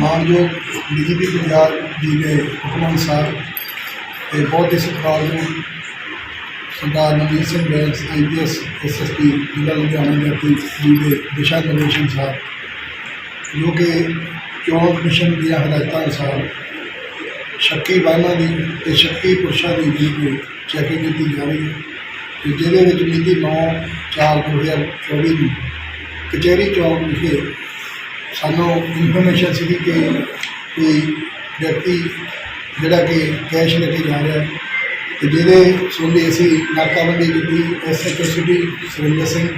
ਮਾਨਯੋਗ ਡੀਜੀਪੀ ਪੰਜਾਬ ਜੀ ਦੇ ਹੁਕਮ ਅਨੁਸਾਰ ਤੇ ਬਹੁਤ ਹੀ ਸਤਿਕਾਰਯੋਗ ਸਰਦਾਰ ਨਵੀਨ ਸਿੰਘ ਬੈਂਸ ਆਈਪੀਐਸ ਐਸਐਸਪੀ ਜ਼ਿਲ੍ਹਾ ਲੁਧਿਆਣਾ ਦੇ ਅਤੇ ਜੀ ਦੇ ਦਿਸ਼ਾ ਨਿਰਦੇਸ਼ ਸਾਹਿਬ ਜੋ ਕਿ ਚੋਣ ਕਮਿਸ਼ਨ ਦੀਆਂ ਹਦਾਇਤਾਂ ਅਨੁਸਾਰ ਸ਼ੱਕੀ ਵਾਹਨਾਂ ਦੀ ਤੇ ਸ਼ੱਕੀ ਪੁਰਸ਼ਾਂ ਦੀ ਵੀ ਚੈਕਿੰਗ ਕੀਤੀ ਜਾ ਰਹੀ ਹੈ ਤੇ ਜਿਹਦੇ ਵਿੱਚ ਮਿਤੀ 9 4 2024 ਨੂੰ ਕਚਹਿਰੀ ਚੌਕ ਵਿਖੇ ਸਾਨੂੰ ਇਨਫੋਰਮੇਸ਼ਨ ਸੀਗੀ ਕਿ ਕੋਈ ਵਿਅਕਤੀ ਜਿਹੜਾ ਕਿ ਕੈਸ਼ ਲੈ ਕੇ ਜਾ ਰਿਹਾ ਹੈ ਤੇ ਜਿਹਦੇ ਸੰਬੰਧੀ ਅਸੀਂ ਨਾਕਾਬੰਦੀ ਕੀਤੀ ਐਸਐਚਓ ਸਿਟੀ ਸੁਰਿੰਦਰ ਸਿੰਘ,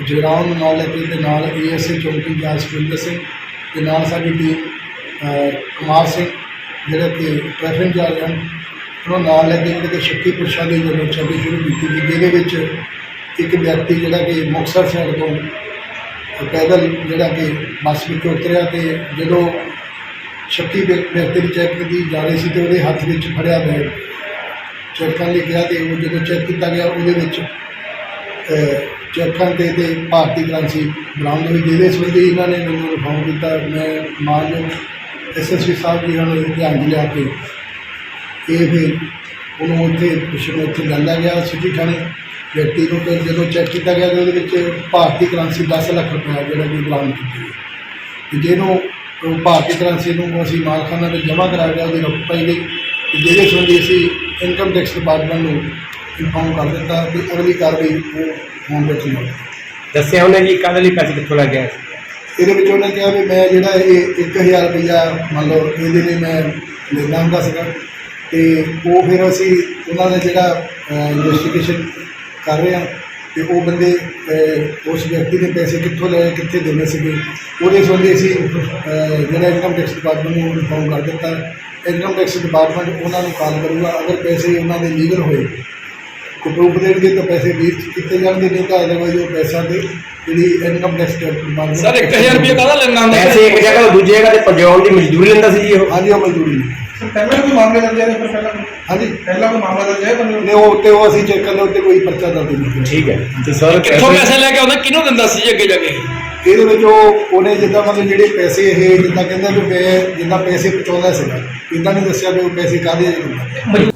ਜਗਰਾਉਂ ਨੂੰ ਨਾਲ ਲੈ ਕੇ ਤੇ ਨਾਲ ਏਐਸਏ ਚੌਂਕੀ ਜਾਂਚ ਸੁਰਿੰਦਰ ਸਿੰਘ ਤੇ ਨਾਲ ਸਾਡੀ ਟੀਮ ਕੁਮਾਰ ਸਿੰਘ ਜਿਹੜੇ ਕਿ ਟ੍ਰੈਫਿਕ ਇੰਚਾਰਜ ਹਨ, ਉਹਨਾਂ ਨਾਲ ਲੈ ਕੇ ਜਿਹੜੇ ਕਿ ਸ਼ੱਕੀ ਪੁਰਸ਼ਾਂ ਦੀ ਜਦੋਂ ਚੈਕਿੰਗ ਸ਼ੁਰੂ ਕੀਤੀ ਸੀ ਜਿਹਦੇ ਵਿੱਚ ਇੱਕ ਵਿਅਕਤੀ ਜਿਹੜਾ ਕਿ ਮੁਕਤਸਰ ਸਾਈਡ ਤੋਂ ਪੈਦਲ ਜਿਹੜਾ ਕਿ ਬੱਸ ਵਿੱਚ ਉਤਰਿਆ ਤੇ ਜਦੋਂ ਸ਼ੱਕੀ ਵਿਅਕ- ਵਿਅਕਤੀ ਦੀ ਚੈੱਕ ਕੀਤੀ ਜਾ ਰਹੀ ਸੀ ਤੇ ਉਹਦੇ ਹੱਥ ਵਿੱਚ ਫੜਿਆ ਬੈਗ ਚੈੱਕ ਕਰਨ ਲਈ ਗਿਆ ਤੇ ਉਹ ਜਦੋਂ ਚੈੱਕ ਕੀਤਾ ਗਿਆ, ਉਹਦੇ ਵਿੱਚ ਚੈੱਕਾਂ ਕਰਨ ਤੇ ਤੇ ਭਾਰਤੀ ਕਰੰਸੀ ਬਰਾਮਦ ਹੋਈ, ਜਿਹਦੇ ਸੰਬੰਧੀ ਇਹਨਾਂ ਨੇ ਮੈਨੂੰ ਇਨਫੋਰਮ ਕੀਤਾ। ਮੈਂ ਮਾਨਯੋਗ ਐਸਐਸਪੀ ਸਾਹਿਬ ਜੀ ਨਾਲ ਇਹ ਧਿਆਨ 'ਚ ਲਿਆ ਕੇ ਇਹ ਫਿਰ ਉਹਨੂੰ ਉੱਥੇ ਪੁੱਛਣ ਉੱਥੇ ਲਿਆਂਦਾ ਗਿਆ ਸਿਟੀ ਥਾਣੇ। ਵਿਅਕਤੀ ਨੂੰ ਫਿਰ ਜਦੋਂ ਚੈੱਕ ਕੀਤਾ ਗਿਆ ਤੇ ਉਹਦੇ ਵਿੱਚ ਭਾਰਤੀ ਕਰੰਸੀ 10 ਲੱਖ ਰੁਪਏ ਜਿਹੜਾ ਕਿ ਬਰਾਮਦ ਕੀਤੀ ਗਈ ਤੇ ਜਿਹਨੂੰ ਉਹ ਭਾਰਤੀ ਕਰੰਸੀ ਨੂੰ ਅਸੀਂ ਮਾਲਖਾਨਾ ਵਿੱਚ ਜਮ੍ਹਾਂ ਕਰਾ ਗਿਆ ਉਹਦੀ ਰੁਕ ਪਾਈ ਗਈ। ਤੇ ਜਿਹਦੇ ਸੰਬੰਧੀ ਅਸੀਂ ਇਨਕਮ ਟੈਕਸ ਡਿਪਾਰਟਮੈਂਟ ਨੂੰ ਇਨਫੋਰਮ ਕਰ ਦਿੱਤਾ ਕਿ ਅਗਲੀ ਕਾਰਵਾਈ ਉਹ ਹੋਣ ਵਿੱਚ ਨਹੀਂ ਦੱਸਿਆ ਉਹਨੇ ਜੀ ਕਾਹਦੇ ਲਈ ਪੈਸੇ ਕਿੱਥੋਂ ਲੱਗ ਗਿਆ ਇਹਦੇ ਵਿੱਚ ਉਹਨੇ ਕਿਹਾ ਵੀ ਮੈਂ ਜਿਹੜਾ ਇਹ 1000 ਰੁਪਈਆ ਮੰਨ ਲਓ ਇਹਦੇ ਲਈ ਮੈਂ ਲੈਂਦਾ ਹੁੰਦਾ ਸੀਗਾ। ਤੇ ਉਹ ਫਿਰ ਅਸੀਂ ਉਹਨਾਂ ਦਾ ਜਿਹੜਾ ਇਨਵੈਸਟੀਗੇਸ਼ਨ ਕਰ ਰਹੇ ਹਾਂ ਤੇ ਉਹ ਬੰਦੇ ਉਸ ਵਿਅਕਤੀ ਨੇ ਪੈਸੇ ਕਿੱਥੋਂ ਲਏ ਕਿੱਥੇ ਦੇਣੇ ਸੀਗੇ? ਉਹਦੇ ਸੰਬੰਧੀ ਅਸੀਂ ਜਿਹੜਾ ਇਨਕਮ ਟੈਕਸ ਡਿਪਾਰਟਮੈਂਟ ਨੂੰ ਇਨਫੋਰਮ ਕਰ ਦਿੱਤਾ। ਇਨਕਮ ਟੈਕਸ ਡਿਪਾਰਟਮੈਂਟ ਉਹਨਾਂ ਨੂੰ ਕਾਲ ਕਰੂਗਾ ਅਗਰ ਪੈਸੇ ਉਹਨਾਂ ਦੇ ਲੀਗਲ ਹੋਏ ਕੋ ਪ੍ਰੂਫ ਦੇਣਗੇ ਤਾਂ ਪੈਸੇ ਰੀਚ ਕੀਤੇ ਜਾਣਗੇ ਨਹੀਂ ਤਾਂ ਅਦਰਵਾਈਜ਼ ਉਹ ਪੈਸਾ ਤੇ ਜਿਹੜੀ ਇਨਕਮ ਟੈਕਸ ਡਿਪਾਰਟਮੈਂਟ ਸਰ 1000 ਰੁਪਏ ਕਾਹਦਾ ਲੈਣਾ ਹੁੰਦਾ? ਪੈਸੇ ਇੱਕ ਜਗ੍ਹਾ ਤੋਂ ਦੂਜੀ ਜਗ੍ਹਾ ਤੇ ਪਹੁੰਚਾਉਣ ਦੀ ਮਜ਼ਦੂਰੀ ਲੈਂਦਾ ਸੀ ਜੀ ਉਹ। ਹਾਂਜੀ ਉਹ ਮਜ਼ਦੂਰੀ। ਪਹਿਲਾਂ ਕੋਈ ਮਾਮਲੇ ਦਰਜ ਹੈ ਇਹਦੇ ਪਰ ਪਹਿਲਾਂ? ਹਾਂਜੀ। ਪਹਿਲਾਂ ਕੋਈ ਮਾਮਲਾ ਦਰਜ ਹੈ ਬੰਦੇ ਨੇ? ਉਹ ਉੱਤੇ ਉਹ ਅਸੀਂ ਚੈੱਕ ਕਰਦੇ ਉੱਤੇ ਕੋਈ ਪਰਚਾ ਦਰਜ ਨਹੀਂ। ਠੀਕ ਹੈ। ਤੇ ਸਰ ਕਿੱਥੋਂ ਪੈਸੇ ਲੈ ਕੇ ਆਉਂਦਾ? ਕਿਹਨੂੰ ਦਿੰਦਾ ਸੀ ਜੀ ਅੱਗੇ ਜਾ ਕੇ? ਇਹਦੇ ਵਿੱਚ ਉਹ ਉਹਨੇ ਜਿੱਦਾਂ ਮਤਲਬ ਜਿਹੜੇ ਪੈਸੇ ਇਹ ਜਿੱਦਾਂ ਕਹਿੰਦਾ ਵੀ ਮੈਂ ਜਿੱਦਾਂ ਪੈਸੇ ਪਹੁੰਚਾਉਂਦਾ ਸੀਗਾ। ਇਦਾਂ ਨਹੀਂ ਦੱਸਿਆ ਵੀ ਉਹ ਪੈਸੇ ਕਾਹਦੇ ਦਿੰਦਾ